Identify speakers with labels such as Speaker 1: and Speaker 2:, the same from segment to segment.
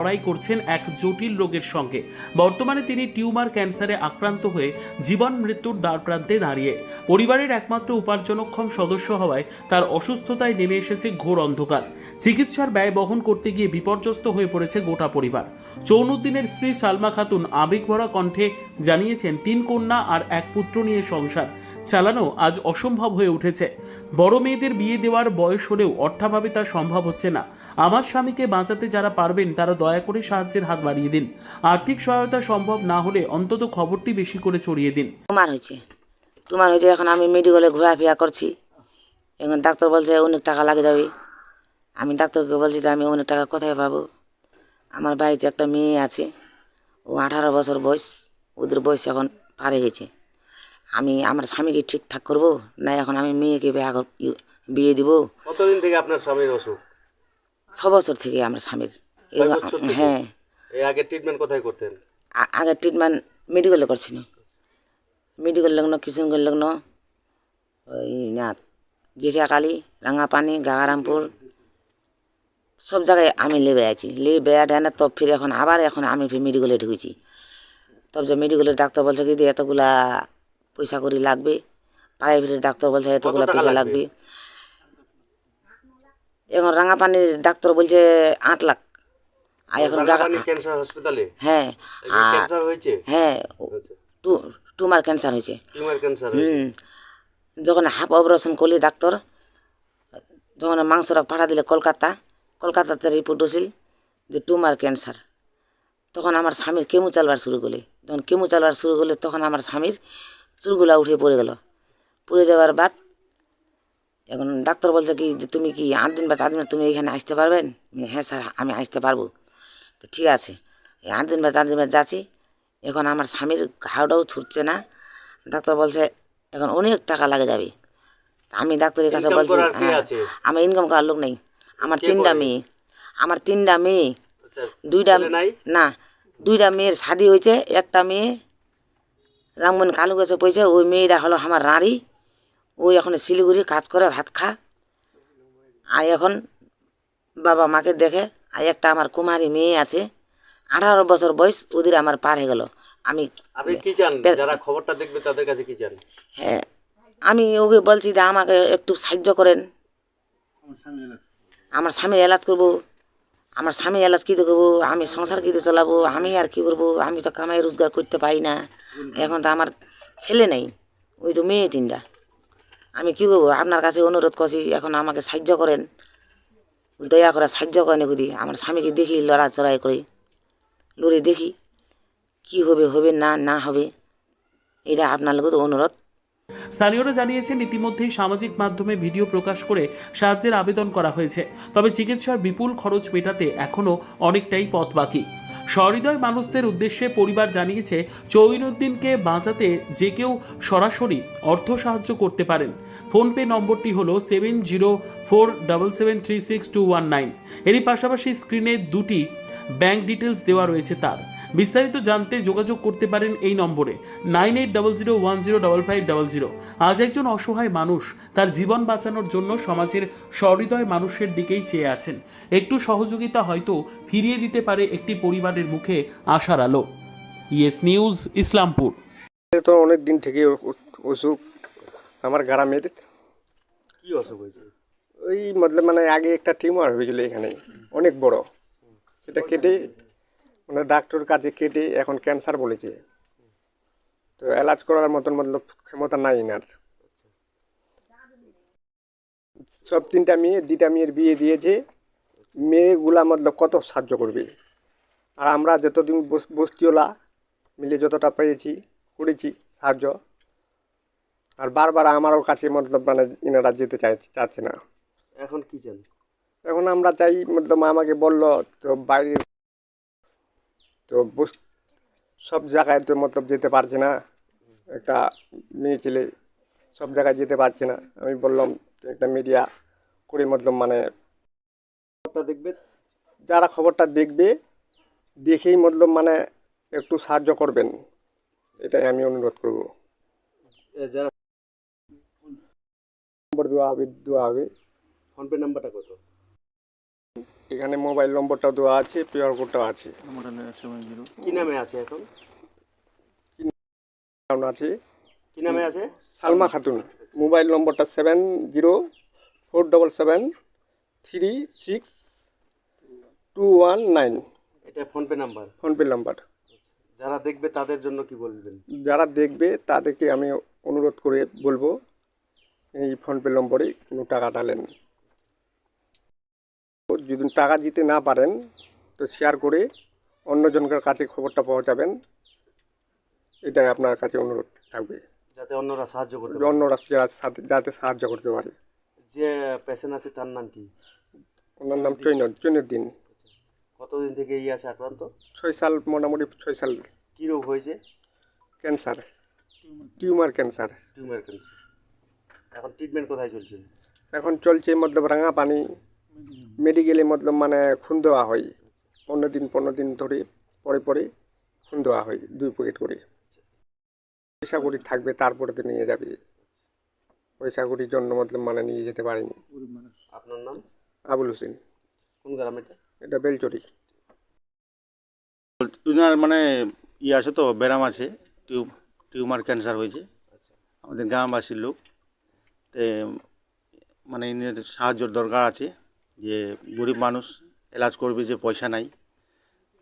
Speaker 1: লড়াই করছেন এক জটিল রোগের সঙ্গে। বর্তমানে তিনি টিউমার ক্যান্সারে আক্রান্ত হয়ে জীবন মৃত্যুর দ্বারপ্রান্তে দাঁড়িয়ে। পরিবারের একমাত্র উপার্জনক্ষম সদস্য হওয়ায় তার অসুস্থতায় নেমে এসেছে ঘোর অন্ধকার। চিকিৎসার ব্যয় বহন করতে গিয়ে বিপর্যস্ত হয়ে পড়েছে গোটা পরিবার। চৌনুদ্দিনের স্ত্রী সালমা খাতুন আবেগভরা কণ্ঠে জানিয়েছেন, তিন কন্যা আর এক পুত্র নিয়ে সংসার। চালানো আজ অসম্ভব হয়ে উঠেছে। বড় মেয়েদের বিয়ে দেওয়ার বয়স হলেও অর্থাভাবে তা সম্ভব হচ্ছে না। আমার স্বামীকে বাঁচাতে যারা পারবেন, তারা দয়া করে সাহায্যের হাত বাড়িয়ে দিন। আর্থিক সহায়তা সম্ভব না হলে অন্তত খবরটি বেশি করে ছড়িয়ে দিন।
Speaker 2: তোমার হয়েছে। তোমার হয়েছে এখন আমি মেডিকেলে ঘোরাফেরা করছি। এখন ডাক্তার বলছে, অনেক টাকা লাগে যাবে। আমি ডাক্তারকে বলছি যে, আমি অনেক টাকা কোথায় পাবো? আমার বাড়িতে একটা মেয়ে আছে। ও আঠারো বছর বয়স। ওদের বয়স এখন পারে গেছে। আমি আমার স্বামীকে ঠিকঠাক করব? না এখন আমি মেয়েকে বিয়ে বিয়ে দিব?
Speaker 3: কতদিন থেকে আপনার স্বামীর অসুখ?
Speaker 2: ছ বছর থেকে আমার স্বামীর? হ্যাঁ।
Speaker 3: আগে ট্রিটমেন্ট কোথায় করতেন?
Speaker 2: আগে ট্রিটমেন্ট মেডিকেলে করছিল মেডিকেল লগ্ন কিষণগঞ্জ লাগনো ওই না জিসাকালি রাঙাপানি গাগারামপুর সব জায়গায় আমি লেবে আছি। লে বেড়া না তো ফিরে এখন আবার এখন আমি ফির মেডিকেলে ঢুকেছি। তবে যে মেডিকেলের ডাক্তার বলছে কি এতগুলা পয়সা করি লাগবে। প্রাইভেটের ডাক্তার বলছে এতগুলা পয়সা
Speaker 3: লাগবে?
Speaker 2: এখন রাঙাপানির ডাক্তার বলছে আট লাখ। আর এখন
Speaker 3: ক্যান্সার হসপিটালে
Speaker 2: হ্যাঁ
Speaker 3: ক্যান্সার হয়েছে?
Speaker 2: হ্যাঁ
Speaker 3: আচ্ছা।
Speaker 2: টিউমার ক্যান্সার হয়েছে।
Speaker 3: টিউমার ক্যান্সার
Speaker 2: হুম। যখন হাফ অপারেশন করলি ডাক্তার যখন মাংসটা পাঠা দিলে কলকাতা কলকাতাতে রিপোর্ট আসিল যে টিউমার ক্যান্সার তখন আমার স্বামীর কেমু চালবার শুরু করলে। যখন কেমু চালবার শুরু করলে তখন আমার স্বামীর চুলগুলা উঠে পড়ে গেল। পড়ে যাওয়ার বাদ এখন ডাক্তার বলছে কি যে তুমি কি আট দিন বা চার দিন তুমি এখানে আসতে পারবেন? হ্যাঁ স্যার আমি আসতে পারব। তো ঠিক আছে এই আট দিন বা চার দিন বাদ যাচ্ছি। এখন আমার স্বামীর ঘাওটাও ছুটছে না। ডাক্তার বলছে এখন অনেক টাকা লাগে যাবে। আমি ডাক্তারের কাছে বলছি হ্যাঁ? আমার ইনকাম করার লোক নেই। আমার তিনটা মেয়ে আমার তিনটা মেয়ে
Speaker 3: আচ্ছা
Speaker 2: দুইটা না দুইটা মেয়ের শাদি হয়েছে একটা মেয়ে রামমন কালু গাছে পয়সা ওই মেয়েটা হলো আমার রাঁড়ি ওই এখন শিলিগুড়ি কাজ করে ভাত খা। আর এখন বাবা মাকে দেখে আর একটা আমার কুমারী মেয়ে আছে আঠারো বছর বয়স ওদের আমার পার হয়ে গেল। আমি
Speaker 3: আপনি কি চান? যারা খবরটা দেখবে তাদের কাছে কি চান?
Speaker 2: হ্যাঁ আমি ওকে বলছি যে আমাকে একটু সাহায্য করেন। আমার স্বামী এলাজ করব। আমার স্বামী এলাজ কী করব আমি সংসার কীতে চালাবো? আমি আর কি করব? আমি তো কামাই রোজগার করতে পারি না। এখন তো আমার ছেলে নেই, ওই তো মেয়ে তিনটা। আমি কী করব? আপনার কাছে অনুরোধ করছি, এখন আমাকে সাহায্য করেন। দয়া করে সাহায্য করেন এগুদি আমার স্বামীকে দেখি, লড়াচড়াই করে। লড়ে দেখি, কি হবে হবে না না হবে। এটা আপনার লোক অনুরোধ।
Speaker 1: স্থানীয়রা জানিয়েছেন, ইতিমধ্যেই সামাজিক মাধ্যমে ভিডিও প্রকাশ করে সাহায্যের আবেদন করা হয়েছে। তবে চিকিৎসার বিপুল খরচ মেটাতে এখনও অনেকটাই পথ বাকি। সহৃদয় মানুষদের উদ্দেশ্যে পরিবার জানিয়েছে চৌইনুদ্দিনকে বাঁচাতে যে কেউ সরাসরি অর্থ সাহায্য করতে পারেন। ফোনপে নম্বরটি হল seven zero four double seven three six two one nine. এরই পাশাপাশি স্ক্রিনে দুটি ব্যাংক ডিটেলস দেওয়া রয়েছে তার। বিস্তারিত জানতে যোগাযোগ করতে পারেন এই নম্বরে nine eight double zero one zero double five double zero. আজ একজন অসহায় মানুষ তার জীবন বাঁচানোর জন্য সমাজের সহৃদয় মানুষের দিকেই চেয়ে আছেন। একটু সহযোগিতা হয়তো ফিরিয়ে দিতে পারে একটি পরিবারের মুখে আশার আলো। Yes news Islampur.
Speaker 4: তো অনেক দিন থেকে অসুখ। আমার গ্রামের।
Speaker 3: কি অসুখ হয়েছে?
Speaker 4: ওই মতলব মানে আগে একটা টিউমার হয়েছিল এখানে অনেক বড়। সেটা কেটে মানে ডাক্তার কাছে কেটে এখন ক্যান্সার বলেছে। তো এলাজ করার মতন মতলব ক্ষমতা নাই এনার। সব তিনটা মেয়ে দুটা মেয়ের বিয়ে দিয়েছে। মেয়েগুলা মতলব কত সাহায্য করবে? আর আমরা যতদিন বস- বস্তিওলা মিলে যতটা পেয়েছি করেছি সাহায্য আর বারবার আমারও কাছে মতলব মানে এনারা যেতে চাই চাচ্ছে না।
Speaker 3: এখন কি চান?
Speaker 4: এখন আমরা চাই মতলব আমাকে বলল তো বাইরে তো বস- সব জায়গায় তো মতলব যেতে পারছে না। একটা মেয়ে ছেলে সব জায়গায় যেতে পারছে না। আমি বললাম একটা মিডিয়া করে মতলব মানে
Speaker 3: খবরটা দেখবে।
Speaker 4: যারা খবরটা দেখবে দেখেই মতলব মানে একটু সাহায্য করবেন। এটাই আমি অনুরোধ করব।
Speaker 3: যারা
Speaker 4: নম্বর দেওয়া হবে দেওয়া হবে।
Speaker 3: ফোনপে নাম্বারটা কত?
Speaker 4: এখানে মোবাইল নম্বরটা দেওয়া আছে পিওর কোডটাও আছে।
Speaker 3: কি নামে আছে এখন?
Speaker 4: আছে?
Speaker 3: কি নামে আছে?
Speaker 4: সালমা খাতুন। মোবাইল নম্বরটা seven zero four double seven three six two one nine.
Speaker 3: এটা ফোনপে নাম্বার?
Speaker 4: PhonePe number.
Speaker 3: যারা দেখবে তাদের জন্য কি বলবেন?
Speaker 4: যারা দেখবে তাদেরকে আমি অনুরোধ করে বলব এই ফোনপে নম্বরে কোনো টাকা ডালেন যদি টাকা দিতে না পারেন তো শেয়ার করে অন্যজনকার কাছে খবরটা পৌঁছাবেন এটাই আপনার কাছে অনুরোধ থাকবে।
Speaker 3: যাতে অন্যরা সাহায্য করতে পারে।
Speaker 4: অন্যরা যারা সাথে- যাতে সাহায্য করতে পারে।
Speaker 3: যে পেশেন্ট আছে তার নাম কি?
Speaker 4: ওনার নাম চৈন চৈনুদ্দিন
Speaker 3: কতদিন থেকে এই আছে আক্রান্ত?
Speaker 4: ছয় সাল মোটামুটি ছয় সাল।
Speaker 3: কী রোগ হয়েছে?
Speaker 4: Cancer. Tumour cancer.
Speaker 3: Tumour cancer. এখন ট্রিটমেন্ট কোথায় চলছে?
Speaker 4: এখন চলছে মতলব রাঙা পানি। মেডিকেলে মতলব মানে খুন দেওয়া হয়। পনেরো দিন পনেরো দিন ধরে পরে পরে খুন দেওয়া হয় দুই প্যাকেট করে। পয়সা করি থাকবে তারপরে তো নিয়ে যাবে। পয়সা করির জন্য মতলব মানে নিয়ে যেতে পারিনি।
Speaker 3: আপনার নাম?
Speaker 4: আবুল হোসেন।
Speaker 3: কোন গ্রাম এটা?
Speaker 4: এটা বেলচরি।
Speaker 5: মানে ইয়ে আছে তো ব্যারাম আছে টিউব টিউমার ক্যান্সার হয়েছে। আমাদের গ্রামবাসীর লোক। তে মানে সাহায্যর দরকার আছে। যে গরিব মানুষ এলাজ করবে যে পয়সা নাই।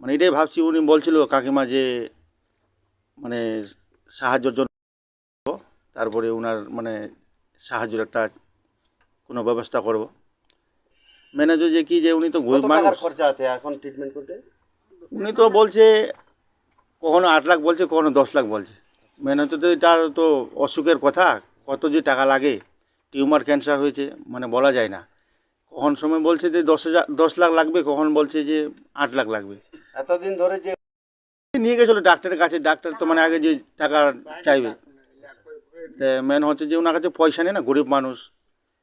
Speaker 5: মানে এটাই ভাবছি উনি বলছিল কাকিমা যে মানে সাহায্যর জন্য তারপরে ওনার মানে সাহায্যের একটা কোনো ব্যবস্থা করব। ম্যানেজার যে কি যে উনি তো গরিব মানুষ।
Speaker 3: খরচা আছে এখন ট্রিটমেন্ট করতে?
Speaker 5: উনি তো বলছে কখনো আট লাখ বলছে কখনো দশ লাখ বলছে। মেনে তো এটা তো অসুখের কথা কত যে টাকা লাগে টিউমার ক্যান্সার হয়েছে মানে বলা যায় না। কখন সময় বলছে যে দশ হাজার দশ লাখ লাগবে কখন বলছে যে আট লাখ লাগবে।
Speaker 3: এতদিন ধরে যে
Speaker 5: নিয়ে গেছিল ডাক্তারের কাছে ডাক্তার তো মানে আগে যে টাকা চাইবে। মেন হচ্ছে যে ওনার কাছে পয়সা নেই না গরিব মানুষ।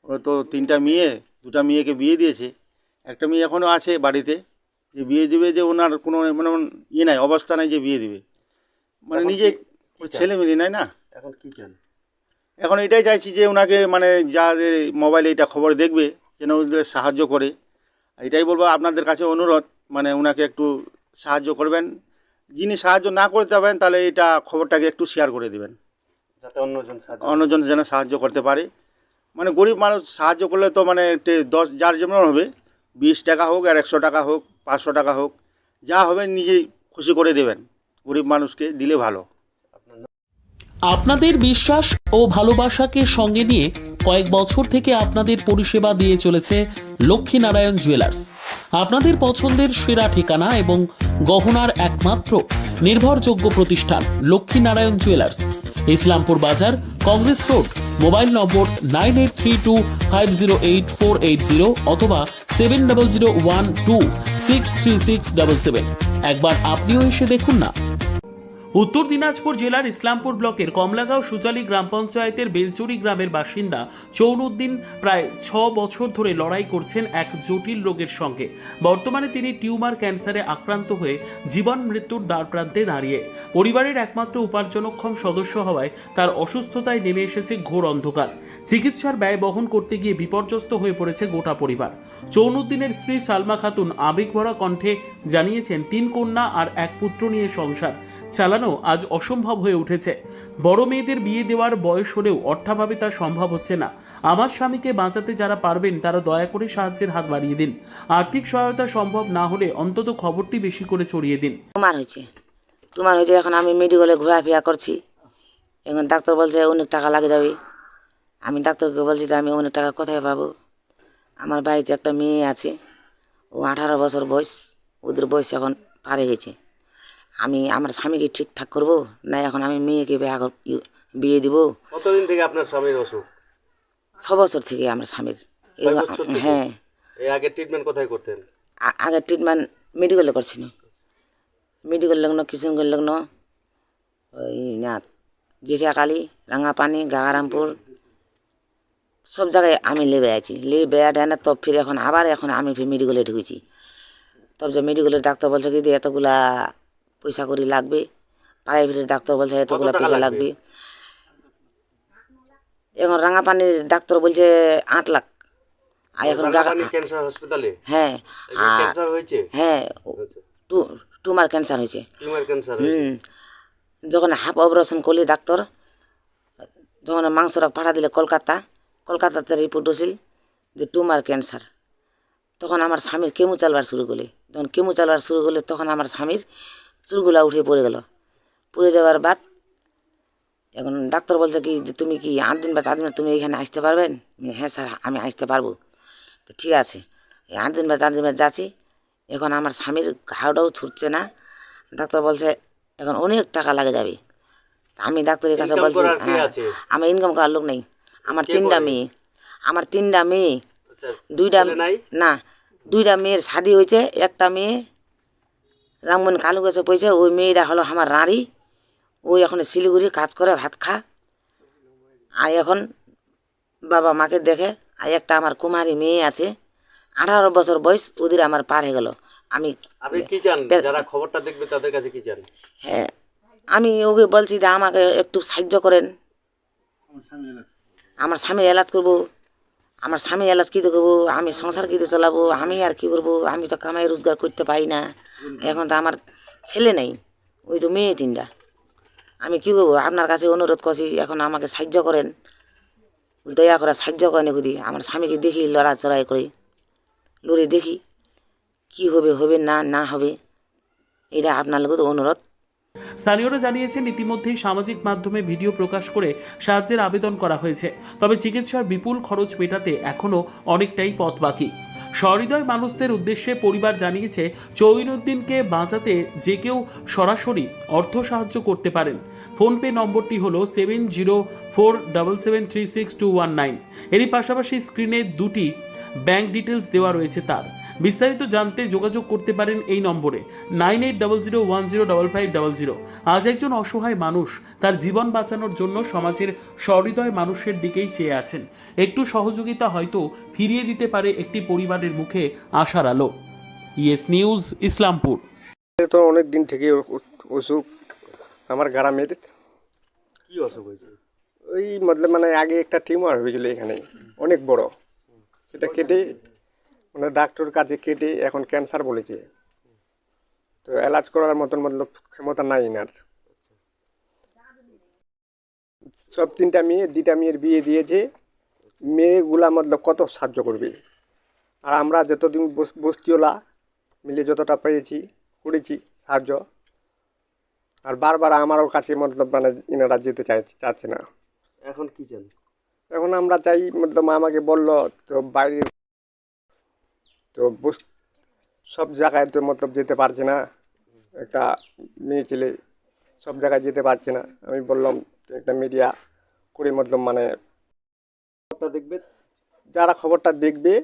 Speaker 5: ওরা তো তিনটা মেয়ে দুটা মেয়েকে বিয়ে দিয়েছে। একটা মেয়ে এখনও আছে বাড়িতে যে বিয়ে দিবে যে ওনার কোনো মানে ইয়ে নাই অবস্থা নাই যে বিয়ে দিবে। মানে নিজে? ছেলে মিলি নাই না।
Speaker 3: এখন কি চান?
Speaker 5: এখন এটাই চাইছি যে ওনাকে মানে যাদের মোবাইলে এটা খবর দেখবে যেন ওদের সাহায্য করে। এটাই বলব আপনাদের কাছে অনুরোধ মানে ওনাকে একটু সাহায্য করবেন। যিনি সাহায্য না করতে পারেন তাহলে এটা খবরটাকে একটু শেয়ার করে দেবেন।
Speaker 3: যাতে অন্যজন
Speaker 5: অন্যজন যেন সাহায্য করতে পারে। মানে গরিব মানুষ সাহায্য করলে তো মানে একটু দশ যার যেমন হবে বিশ টাকা হোক আর একশো টাকা হোক পাঁচশো টাকা হোক যা হবে নিজেই খুশি করে দেবেন। গরিব মানুষকে দিলে ভালো?
Speaker 1: আপনাদের বিশ্বাস ও ভালোবাসাকে সঙ্গে নিয়ে কয়েক বছর থেকে আপনাদের পরিষেবা দিয়ে চলেছে লক্ষ্মীনারায়ণ জুয়েলার্স। আপনাদের পছন্দের সেরা ঠিকানা এবং গহনার একমাত্র নির্ভরযোগ্য প্রতিষ্ঠান লক্ষ্মীনারায়ণ জুয়েলার্স। ইসলামপুর বাজার, Congress road, mobile number nine eight three two five zero eight four eight zero অথবা seven double zero one two six three six double seven. একবার আপনিও এসে দেখুন না। উত্তর দিনাজপুর জেলার ইসলামপুর ব্লকের কমলাগাঁও সুজালি গ্রাম পঞ্চায়েতের বেলচুরি গ্রামের বাসিন্দা চৌনুদ্দিন প্রায় ছ বছর ধরে লড়াই করছেন এক জটিল রোগের সঙ্গে। বর্তমানে তিনি টিউমার ক্যান্সারে আক্রান্ত হয়ে জীবন মৃত্যুর দ্বারপ্রান্তে দাঁড়িয়ে। পরিবারের একমাত্র উপার্জনক্ষম সদস্য হওয়ায় তার অসুস্থতায় নেমে এসেছে ঘোর অন্ধকার। চিকিৎসার ব্যয় বহন করতে গিয়ে বিপর্যস্ত হয়ে পড়েছে গোটা পরিবার। চৌনুদ্দিনের স্ত্রী সালমা খাতুন আবেগভরা কণ্ঠে জানিয়েছেন, তিন কন্যা আর এক পুত্র নিয়ে সংসার। চালানো আজ অসম্ভব হয়ে উঠেছে। বড় মেয়েদের বিয়ে দেওয়ার বয়স হলেও অর্থাভাবে তা সম্ভব হচ্ছে না। আমার স্বামীকে বাঁচাতে যারা পারবেন, তারা দয়া করে সাহায্যের হাত বাড়িয়ে দিন। আর্থিক সহায়তা সম্ভব না হলে অন্তত খবরটি বেশি করে ছড়িয়ে দিন।
Speaker 2: তোমার হয়েছে। তোমার হয়েছে এখন আমি মেডিকেলে ঘোরাফেরা করছি। এখন ডাক্তার বলছে, অনেক টাকা লাগে যাবে। আমি ডাক্তারকে বলছি, আমি অনেক টাকা কোথায় পাবো? আমার বাড়িতে একটা মেয়ে আছে। ও আঠারো বছর বয়স। ওদের বয়স এখন পারে গেছে। আমি আমার স্বামীকে ঠিকঠাক করব? না এখন আমি মেয়েকে বিয়ে বিয়ে দিব?
Speaker 3: কতদিন থেকে আপনার স্বামীর অসুখ?
Speaker 2: ছ বছর থেকে আমার স্বামীর? হ্যাঁ।
Speaker 3: এই আগে ট্রিটমেন্ট কোথায় করতেন?
Speaker 2: আগে ট্রিটমেন্ট মেডিকেলে করছি না মেডিকেল লাগনো কিষণগঞ্জ লাগনো ওই না জিঠিয়াকালি রাঙাপানি গাগারামপুর সব জায়গায় আমি লেবে আছি। লে বেড়া না তব ফিরে এখন আবার এখন আমি ফির মেডিকেলে ঢুকেছি। তব যে মেডিকেলের ডাক্তার বলছে কি এতগুলা পয়সা করি লাগবে। প্রাইভেটের ডাক্তার বলছে এতগুলা পয়সা
Speaker 3: লাগবে?
Speaker 2: এখন রাঙাপানির ডাক্তার বলছে আট লাখ। আর এখন
Speaker 3: ক্যান্সার হসপিটালে
Speaker 2: হ্যাঁ
Speaker 3: ক্যান্সার হয়েছে?
Speaker 2: হ্যাঁ
Speaker 3: আচ্ছা।
Speaker 2: টিউমার ক্যান্সার হয়েছে।
Speaker 3: টিউমার ক্যান্সার
Speaker 2: হুম যখন হাফ অপারেশন করলি ডাক্তার যখন মাংসটা পাঠা দিলে কলকাতা কলকাতাতে রিপোর্ট হয়েছিল যে টিউমার ক্যান্সার তখন আমার স্বামীর কেমু চালবার শুরু করলে। যখন কেমু চালবার শুরু করলে তখন আমার স্বামীর চুলগুলা উঠে পড়ে গেল। পড়ে যাওয়ার বাদ এখন ডাক্তার বলছে কি যে তুমি কি আট দিন বা চার দিন তুমি এখানে আসতে পারবেন? হ্যাঁ স্যার আমি আসতে পারব। তো ঠিক আছে এই আট দিন বা চার দিন বাদ যাচ্ছি। এখন আমার স্বামীর ঘাওটাও ছুটছে না। ডাক্তার বলছে এখন অনেক টাকা লাগে যাবে। আমি ডাক্তারের কাছে বলছি হ্যাঁ? আমার ইনকাম করার লোক নেই। আমার তিনটা মেয়ে আমার তিনটা মেয়ে।
Speaker 3: আচ্ছা
Speaker 2: দুইটা না দুইটা মেয়ের শাদি হয়েছে একটা মেয়ে রামমন কালু গাছে পয়সা ওই মেয়েটা হলো আমার রাঁড়ি ওই এখন শিলিগুড়ি কাজ করে ভাত খা। আর এখন বাবা মাকে দেখে আর একটা আমার কুমারী মেয়ে আছে আঠারো বছর বয়স ওদের আমার পার হয়ে গেল। আমি
Speaker 3: আপনি কি চান? যারা খবরটা দেখবে তাদের কাছে কি চান?
Speaker 2: হ্যাঁ আমি ওকে বলছি যে আমাকে একটু সাহায্য করেন। আমার স্বামী এলাজ করব। আমার স্বামী এলাজ কী করব আমি সংসার কীতে চালাবো? আমি আর কি করব? আমি তো কামাই রোজগার করতে পারি না। এখন তো আমার ছেলে নেই। ওই তো মেয়ে তিনটা। আমি কী করব? আপনার কাছে অনুরোধ করছি, এখন আমাকে সাহায্য করেন। দয়া করে সাহায্য করেন এগুদি আমার স্বামীকে দেখি, লড়াচড়াই করে। লড়ে দেখি, কি হবে হবে না না হবে। এটা আপনার লোক অনুরোধ।
Speaker 1: স্থানীয়রা জানিয়েছেন, ইতিমধ্যেই সামাজিক মাধ্যমে ভিডিও প্রকাশ করে সাহায্যের আবেদন করা হয়েছে। তবে চিকিৎসার বিপুল খরচ মেটাতে এখনও অনেকটাই পথ বাকি। সহৃদয় মানুষদের উদ্দেশ্যে পরিবার জানিয়েছে, চৈনুদ্দিনকে বাঁচাতে যে কেউ সরাসরি অর্থ সাহায্য করতে পারেন। ফোনপে নম্বরটি হল seven zero four double seven three six two one nine. এরই পাশাপাশি স্ক্রিনে দুটি ব্যাংক ডিটেলস দেওয়া রয়েছে তার। বিস্তারিত জানতে যোগাযোগ করতে পারেন এই নম্বরে nine eight double zero one zero double five double zero. আজ একজন অসহায় মানুষ তার জীবন বাঁচানোর জন্য সমাজের সহৃদয় মানুষের দিকেই চেয়ে আছেন। একটু সহযোগিতা হয়তো ফিরিয়ে দিতে পারে একটি পরিবারের মুখে আশার আলো। Yes news Islampur.
Speaker 4: তো অনেক দিন থেকে অসুখ আমার গ্রামের।
Speaker 3: কি অসুখ হয়েছে?
Speaker 4: ওই মতলব মানে আগে একটা টিউমার হয়েছিল এখানে অনেক বড়। সেটা কেটে মানে ডাক্তার কাছে কেটে এখন ক্যান্সার বলেছে। তো এলাজ করার মতন মতলব ক্ষমতা নাই এনার। সব তিনটা মেয়ে দুইটা মেয়ের বিয়ে দিয়েছে। মেয়েগুলা মতলব কত সাহায্য করবে? আর আমরা যতদিন বস- বস্তিওলা মিলে যতটা পেয়েছি করেছি সাহায্য আর বারবার আমারও কাছে মতলব মানে এনারা যেতে চাই চাচ্ছে না।
Speaker 3: এখন কি চান?
Speaker 4: এখন আমরা চাই মতলব আমাকে বলল তো বাইরে তো বস- সব জায়গায় তো মতলব যেতে পারছে না। একটা মেয়ে ছেলে সব জায়গায় যেতে পারছে না। আমি বললাম একটা মিডিয়া করে মতলব মানে
Speaker 3: খবরটা দেখবে।
Speaker 4: যারা খবরটা দেখবে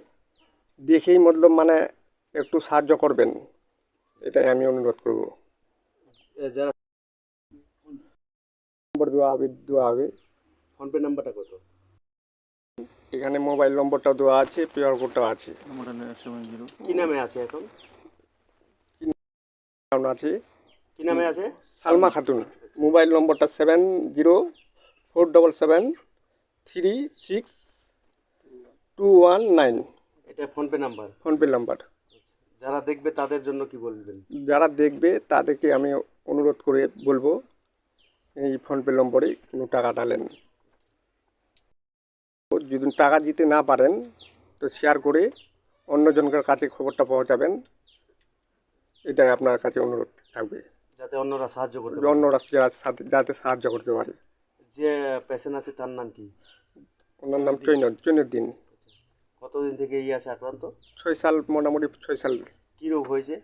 Speaker 4: দেখেই মতলব মানে একটু সাহায্য করবেন। এটাই আমি অনুরোধ করব।
Speaker 3: যারা
Speaker 4: নম্বর দেওয়া হবে দেওয়া হবে।
Speaker 3: ফোনপে নাম্বারটা কত?
Speaker 4: এখানে মোবাইল নম্বরটা দেওয়া আছে পিওর কোডটাও আছে।
Speaker 3: কি নামে আছে এখন?
Speaker 4: আছে?
Speaker 3: কি নামে আছে?
Speaker 4: সালমা খাতুন। মোবাইল নম্বরটা seven zero four double seven three six two one nine.
Speaker 3: এটা ফোনপে নাম্বার?
Speaker 4: PhonePe number.
Speaker 3: যারা দেখবে তাদের জন্য কি বলবেন?
Speaker 4: যারা দেখবে তাদেরকে আমি অনুরোধ করে বলব এই ফোনপে নম্বরে কোনো টাকা ডালেন যদি টাকা দিতে না পারেন তো শেয়ার করে অন্যজনকার কাছে খবরটা পৌঁছাবেন। এটাই আপনার কাছে অনুরোধ থাকবে।
Speaker 3: যাতে অন্যরা সাহায্য করতে পারে।
Speaker 4: অন্যরা যাতে সাহায্য করতে পারে।
Speaker 3: যে পেশেন্ট আছে তার নাম কি?
Speaker 4: ওনার নাম চৈন চৈনুদ্দিন
Speaker 3: কতদিন থেকে এই আছে আক্রান্ত?
Speaker 4: ছয় সাল মোটামুটি ছয় সাল।
Speaker 3: কী রোগ হয়েছে?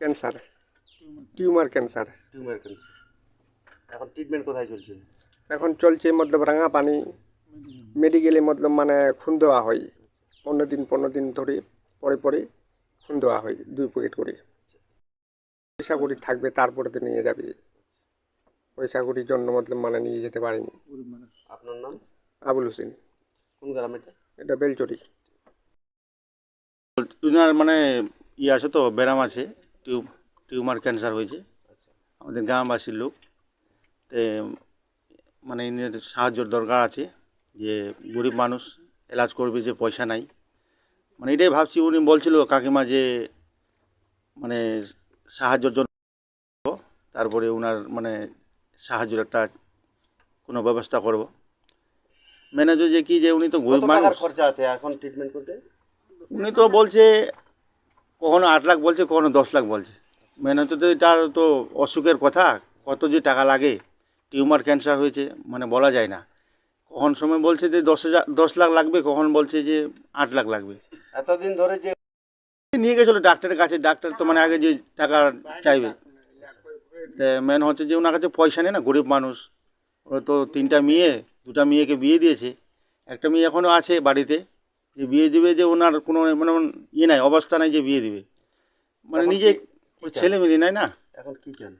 Speaker 4: Cancer. Tumour cancer.
Speaker 3: Tumour cancer. এখন ট্রিটমেন্ট কোথায় চলছে?
Speaker 4: এখন চলছে মতলব রাঙা পানি। মেডিকেলে মতলব মানে খুন দেওয়া হয়। পনেরো দিন পনেরো দিন ধরে পরে পরে খুন দেওয়া হয় দুই প্যাকেট করে। পয়সা করি থাকবে তারপরে তো নিয়ে যাবে। পয়সা করির জন্য মতলব মানে নিয়ে যেতে পারিনি।
Speaker 3: আপনার নাম?
Speaker 4: আবুল হোসেন।
Speaker 3: কোন গ্রাম এটা?
Speaker 4: এটা বেলচরি।
Speaker 5: ওনার মানে ইয়ে আছে তো ব্যারাম আছে টিউব টিউমার ক্যান্সার হয়েছে। আমাদের গ্রামবাসীর লোক। তে মানে ইনের সাহায্যর দরকার আছে। যে গরিব মানুষ এলাজ করবে যে পয়সা নাই। মানে এটাই ভাবছি উনি বলছিল কাকিমা যে মানে সাহায্যের জন্য তারপরে ওনার মানে সাহায্যের একটা কোনো ব্যবস্থা করব। মেনে যে কি যে উনি তো গরিব মানুষ।
Speaker 3: খরচা আছে এখন ট্রিটমেন্ট করতে?
Speaker 5: উনি তো বলছে কখনো আট লাখ বলছে কখনো দশ লাখ বলছে। মেনে তো এটা তো অসুখের কথা কত যে টাকা লাগে টিউমার ক্যান্সার হয়েছে মানে বলা যায় না। কখন সময় বলছে যে দশ হাজার দশ লাখ লাগবে কখন বলছে যে আট লাখ লাগবে।
Speaker 3: এতদিন ধরে যে
Speaker 5: নিয়ে গেছিল ডাক্তারের কাছে ডাক্তার তো মানে আগে যে টাকা চাইবে। মেন হচ্ছে যে ওনার কাছে পয়সা নেই না গরিব মানুষ। ওরা তো তিনটা মেয়ে দুটা মেয়েকে বিয়ে দিয়েছে। একটা মেয়ে এখনও আছে বাড়িতে যে বিয়ে দিবে যে ওনার কোনো মানে ইয়ে নাই অবস্থা নাই যে বিয়ে দিবে। মানে নিজে? ছেলে মিলি নাই না।
Speaker 3: এখন কি চান?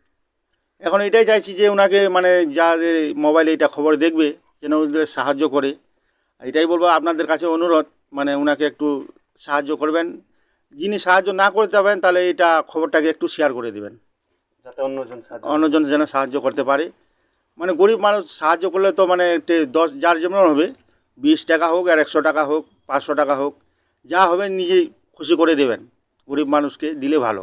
Speaker 5: এখন এটাই চাইছি যে ওনাকে মানে যাদের মোবাইলে এটা খবর দেখবে যেন ওদের সাহায্য করে। এটাই বলব আপনাদের কাছে অনুরোধ মানে ওনাকে একটু সাহায্য করবেন। যিনি সাহায্য না করতে পারবেন তাহলে এটা খবরটাকে একটু শেয়ার করে দেবেন।
Speaker 3: যাতে অন্যজন
Speaker 5: অন্যজন যেন সাহায্য করতে পারে। মানে গরিব মানুষ সাহায্য করলে তো মানে একটু দশ যার যেমন হবে বিশ টাকা হোক আর একশো টাকা হোক পাঁচশো টাকা হোক যা হবে নিজেই খুশি করে দেবেন। গরিব মানুষকে দিলে ভালো?